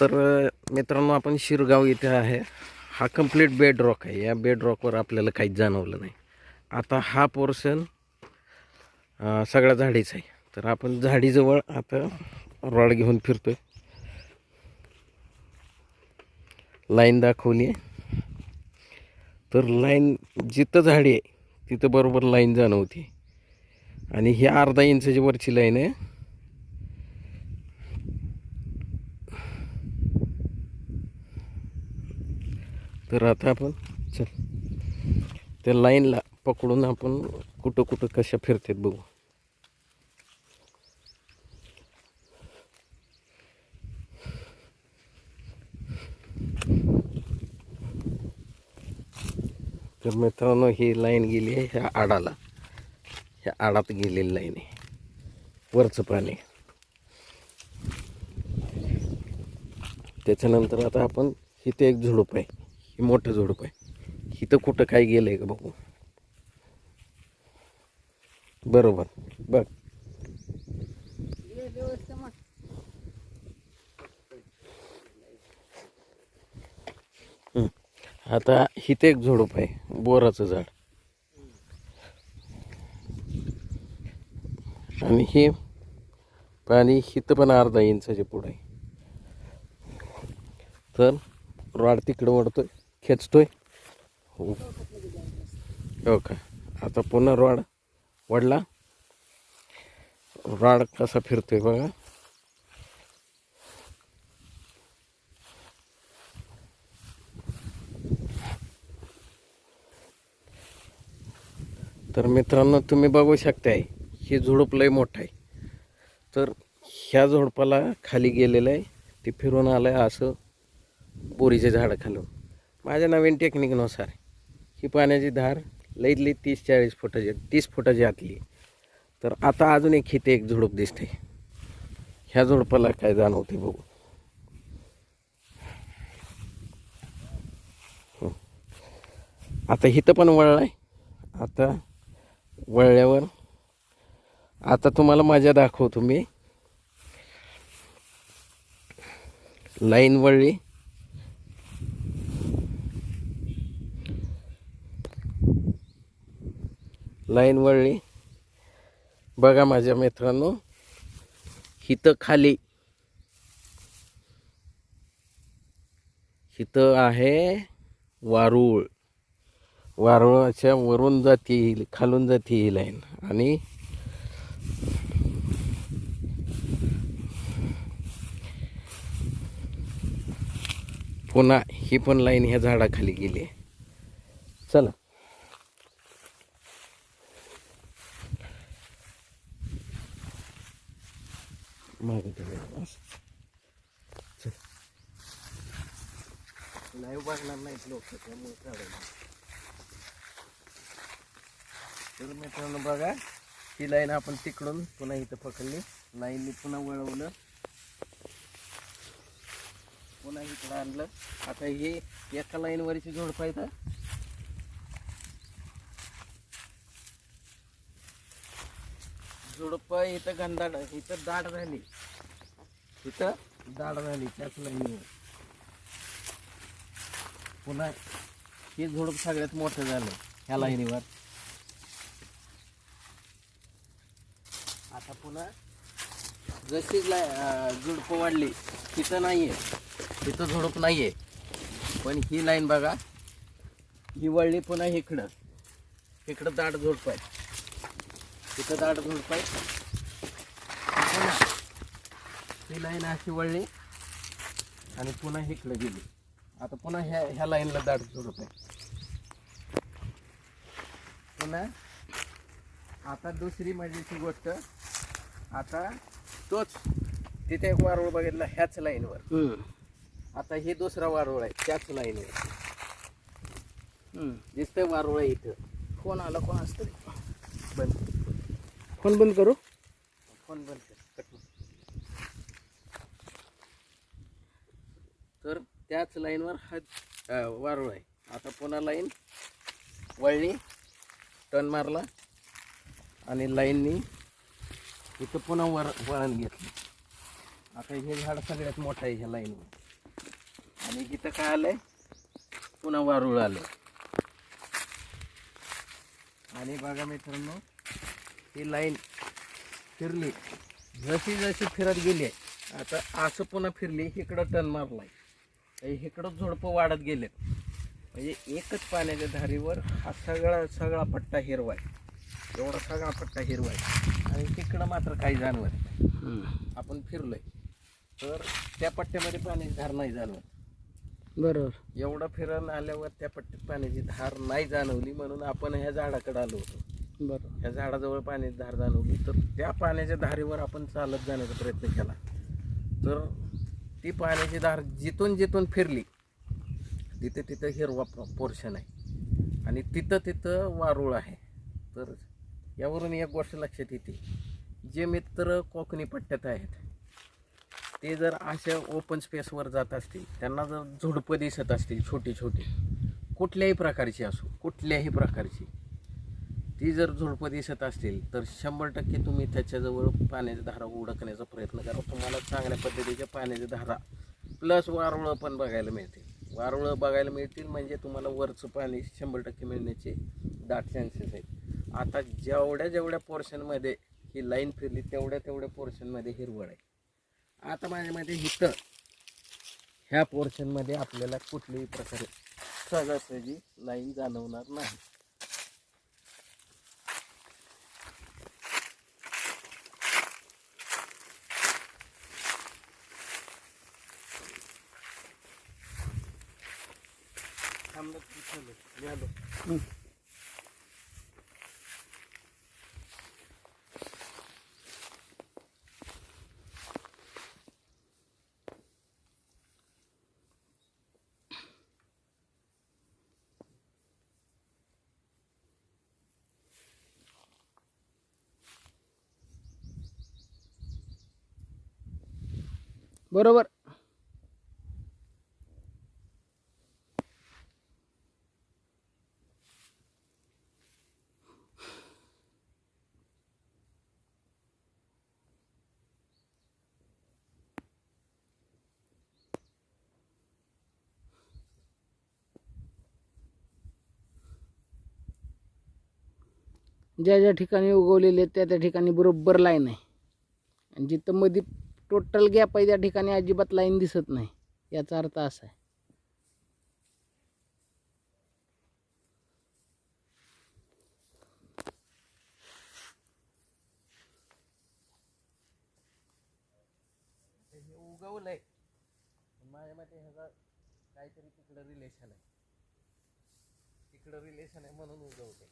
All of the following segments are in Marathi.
तर मित्रांनो आपण शिरगाव इथे आहे. हा कंप्लीट बेड रॉक आहे. या बेड रॉकवर आपल्याला काहीच जाणवलं नाही. आता हा पोर्शन सगळा झाडीच आहे. तर आपण झाडीजवळ आता रॉड घेऊन फिरतोय. लाईन दाखवली आहे तर लाईन जिथं झाडी आहे तिथं बरोबर लाईन जाणवते. आणि ही अर्धा इंचाची वरची लाईन आहे. तर आता आपण चल. त्या लाईनला पकडून आपण कुठं कुठं कशा फिरतात बघू. तर मित्रांनो ही लाईन गेली आहे ह्या आडाला. ह्या आडात गेलेली लाईन आहे. वरचं पाणी त्याच्यानंतर आता आपण इथे एक झुडूप आहे. हे मोठं झुडप आहे इथं कुठं काय गेलं आहे का बघू. बरोबर. बघ. आता इथे एक झुडूप आहे बोराचं झाड. आणि हे पाणी इथं पण अर्धा इंचाच्या पुढं आहे. तर रॉड तिकडं वडतोय खेचतोय. हो. हो का आता पुन्हा रॉड वडला. रॉड कसा फिरतोय बघा. तर मित्रांनो तुम्ही बघू शकताय हे झुडूप लय मोठं आहे. तर ह्या झुडपाला खाली गेलेलं आहे ते फिरून आलं आहे असं बोरीचे झाडाखालून माझ्या नवीन टेक्निकनुसार ही पाण्याची धार लईतली तीस चाळीस फुटाची तीस फुटाची आतली तर आता अजून एक हिथे एक झुडूप दिसते. ह्या झुडपाला काय जाणवते बघू. आता इथं पण वळलं आहे आता वळल्यावर आता तुम्हाला मजा दाखवतो मी. लाईन वळली. लाईन वळली. बघा माझ्या मित्रांनो हिथं खाली. हिथं आहे वारुळ. वारुळाच्या वरून जाते ही खालून जाते ही लाईन. आणि पुन्हा ही पण लाईन ह्या झाडाखाली गेली चला. मागे ठेवूया. असं. नाही बघणार नाहीत लोक त्यामुळे काढायला तर मित्रांनो बघा ही लाईन आपण तिकडून पुन्हा इथं पकडली. लाईननी पुन्हा वळवलं. पुन्हा इकडं आणलं. आता हे एका लाईनवरची जोड पाहिजे झुडप इथं गंधाड इथं दाट झाली. इथं दाट झाली त्याच लाईनीवर पुन्हा हे झुडप सगळ्यात मोठं झालं ह्या लाईनीवर. आता पुन्हा जशी झुडप वाढली तिथं नाहीये. तिथं झुडप नाहीये. पण ही लाईन बघा ही वळली पुन्हा इकडं. इकडं दाट झुडप आहे. तिथं दाट झुडप आहे पुन्हा ही लाईन अशी वळली आणि पुन्हा इकडं गेली. आता पुन्हा ह्या ह्या लाईनला दाट झुडप आहे पुन्हा आता दुसरी मजेची गोष्ट आता तोच तिथे एक वारुळ बघितला ह्याच लाईनवर. आता हे दुसरा वारुळ आहे त्याच लाईनवर. दिसतंय वारुळ आहे इथं. फोन आला कोण असतं बंद. फोन बंद करू? फोन बंद कर. तर त्याच लाईनवर हा वारूळ आहे. आता पुन्हा लाईन वळली टन मारला आणि लाईननी इथं पुन्हा वर वळण घेतलं. आता हे झाड सगळ्यात मोठं आहे ह्या लाईनवर. आणि इथं काय आलंय? पुन्हा वारूळ आलं आणि बघा मित्रांनो ही लाईन फिरली. जशी जशी फिरत गेली आता असं पुन्हा फिरली इकडं टन मारलाय. आणि इकडं झोडपं वाढत गेले म्हणजे एकच पाण्याच्या धारीवर हा सगळा सगळा पट्टा हिरवा आहे एवढा सगळा पट्टा हिरवा आहे आणि तिकडं मात्र काही जाणवत नाही. आपण फिरलोय. तर त्या पट्ट्यामध्ये पाण्याची धार नाही जाणवत. बरोबर. एवढं फिरून आल्यावर त्या पट्ट्यात पाण्याची धार नाही जाणवली म्हणून आपण ह्या झाडाकडे आलो होतो. बरं. ह्या झाडाजवळ पाण्याची धार जाणवली तर त्या पाण्याच्या धारेवर आपण चालत जाण्याचा प्रयत्न केला. तर ती पाण्याची धार जिथून जिथून फिरली तिथे तिथं हिरवा पोर्शन आहे. आणि तिथं तिथं वारूळ आहे. तर यावरून एक गोष्ट लक्षात येते जे मित्र कोकणी पट्ट्यात आहेत ते जर अशा ओपन स्पेसवर जात असतील त्यांना जर झुडपं दिसत असतील छोटी छोटी कुठल्याही प्रकारची असो कुठल्याही प्रकारची ती जर झुडपं दिसत असतील तर शंभर टक्के तुम्ही त्याच्याजवळ पाण्याच्या धारा उडकण्याचा प्रयत्न करा. तुम्हाला चांगल्या पद्धतीच्या पाण्याच्या धारा प्लस वारुळं पण बघायला मिळतील. वारुळं बघायला मिळतील म्हणजे तुम्हाला वरचं पाणी शंभर टक्के मिळण्याचे दाट चान्सेस आहेत. आता जेवढ्या जेवढ्या पोर्शनमध्ये ही लाईन फिरली तेवढ्या तेवढ्या पोर्शनमध्ये हिरवळ आहे. आता माझ्यामध्ये इथं ह्या पोर्शनमध्ये आपल्याला कुठल्याही प्रकारे सहजासहजी लाईन जाणवणार नाही. बरोबर. ज्या ज्या ठिकाणी उगवलेले आहेत त्या त्या ठिकाणी बरोबर लाईन आहे. आणि जिथं मध्ये टोटल गॅप आहे त्या ठिकाणी अजिबात लाईन दिसत नाही. याचा अर्थ असा आहे. उगवलंय. माझ्या मते ह्याचा काहीतरी तिकडं रिलेशन आहे. तिकडं रिलेशन आहे म्हणून उगवलंय.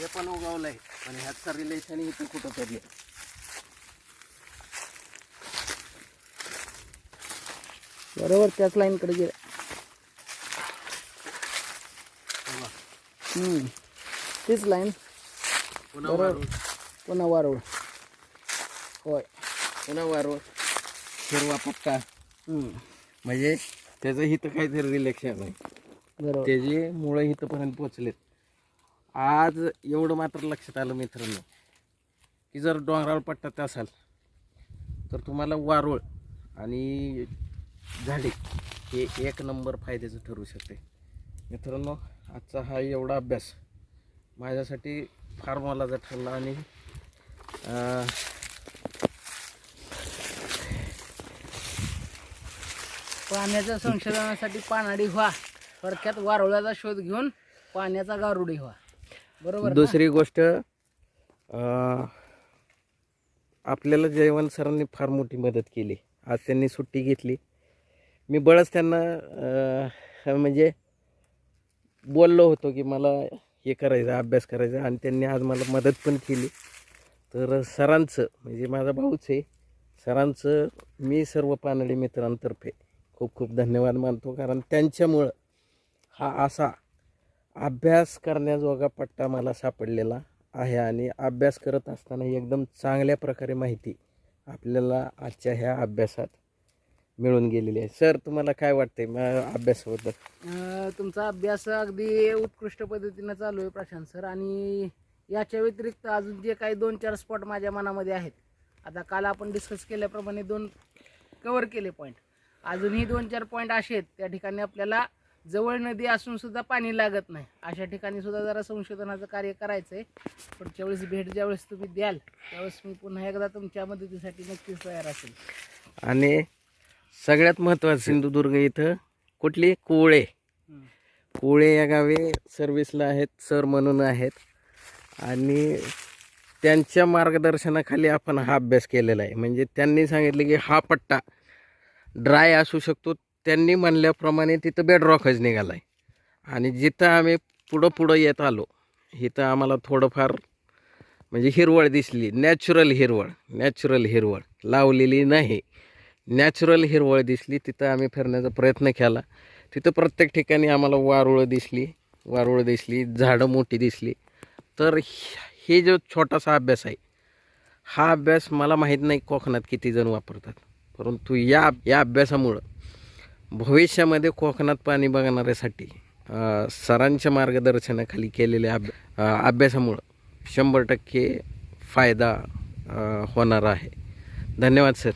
हे पण उगवलंय. पण ह्याचं रिलेशन इथं कुठं तरी. आहे बरोबर त्याच लाईनकडे गेलं. तेव्हा हम्म. तीच लाईन पुन्हा पुन्हा वारुळ. होय. पुन्हा वारुळ. हिरवा पट्टा हम्म. म्हणजे त्याचं हिथं काहीतरी रिलेक्शन आहे. बरोबर. त्याचे मुळं इथंपर्यंत पोचलेत. आज एवढं मात्र लक्षात आलं मित्रांनो की जर डोंगराळ पट्ट्यात असाल तर तुम्हाला वारुळ आणि झाडे हे एक नंबर फायद्याचं ठरू शकते. मित्रांनो आजचा हा एवढा अभ्यास माझ्यासाठी फार मोलाचा ठरला आणि पाण्याच्या संशोधनासाठी पानाडी व्हा. थोडक्यात वारुळाचा शोध घेऊन पाण्याचा गारुडी व्हा. बरोबर दुसरी गोष्ट अं, आपल्याला जयवंत सरांनी फार मोठी मदत केली. आज त्यांनी सुट्टी घेतली. मी बळच त्यांना अं, म्हणजे बोललो होतो की मला हे करायचं अभ्यास करायचा आणि त्यांनी आज मला मदत पण केली. तर सरांचं म्हणजे माझा भाऊच आहे सरांचं मी सर्व पानडी मित्रांतर्फे खूप खूप धन्यवाद मानतो कारण त्यांच्यामुळं हा असा अभ्यास करण्याजोगा पट्टा मला सापडलेला आहे आणि अभ्यास करत असताना एकदम चांगल्या प्रकारे माहिती आपल्याला आजच्या ह्या अभ्यासात मिळून गेलेली आहे. सर तुम्हाला काय वाटते अभ्यासाबद्दल? तुमचा अभ्यास अगदी उत्कृष्ट पद्धतीनं चालू आहे प्रशांत सर आणि याच्या व्यतिरिक्त अजून जे काही दोन चार स्पॉट माझ्या मनामध्ये आहेत आता काल आपण डिस्कस केल्याप्रमाणे दोन कवर केले पॉईंट अजूनही दोन चार पॉईंट असे आहेत त्या ठिकाणी आपल्याला जवळ नदी असून सुद्धा पाणी लागत नाही. अशा ठिकाणी सुद्धा जरा संशोधनाचं कार्य करायचं आहे पुढच्या वेळेस भेट ज्यावेळेस तुम्ही द्याल त्यावेळेस मी पुन्हा एकदा तुमच्या मदतीसाठी नक्कीच तयार असेल. आणि सगळ्यात महत्त्वाचं सिंधुदुर्ग इथं कुठली? कोळे. कोळे या गावी सर्व्हिसला आहेत सर म्हणून आहेत. आणि त्यांच्या मार्गदर्शनाखाली आपण हा अभ्यास केलेला आहे. म्हणजे त्यांनी सांगितलं की हा पट्टा ड्राय असू शकतो त्यांनी म्हणल्याप्रमाणे तिथं बेडरॉकच निघाला आहे आणि जिथं आम्ही पुढं पुढं येत आलो इथं आम्हाला थोडंफार म्हणजे हिरवळ दिसली. नॅचरल हिरवळ नॅचरल हिरवळ लावलेली नाही. नॅचरल हिरवळ दिसली तिथं आम्ही फिरण्याचा प्रयत्न केला. तिथं प्रत्येक ठिकाणी आम्हाला वारुळं दिसली वारुळं दिसली झाडं मोठी दिसली. तर हे जो छोटासा अभ्यास आहे हा अभ्यास मला माहीत नाही कोकणात किती जण वापरतात. परंतु या या अभ्यासामुळं भविष्यामध्ये कोकणात पाणी बघणाऱ्यासाठी सरांच्या मार्गदर्शनाखाली केलेल्या अभ अ, अभ्यासामुळं शंभर टक्के फायदा होणार आहे. धन्यवाद सर.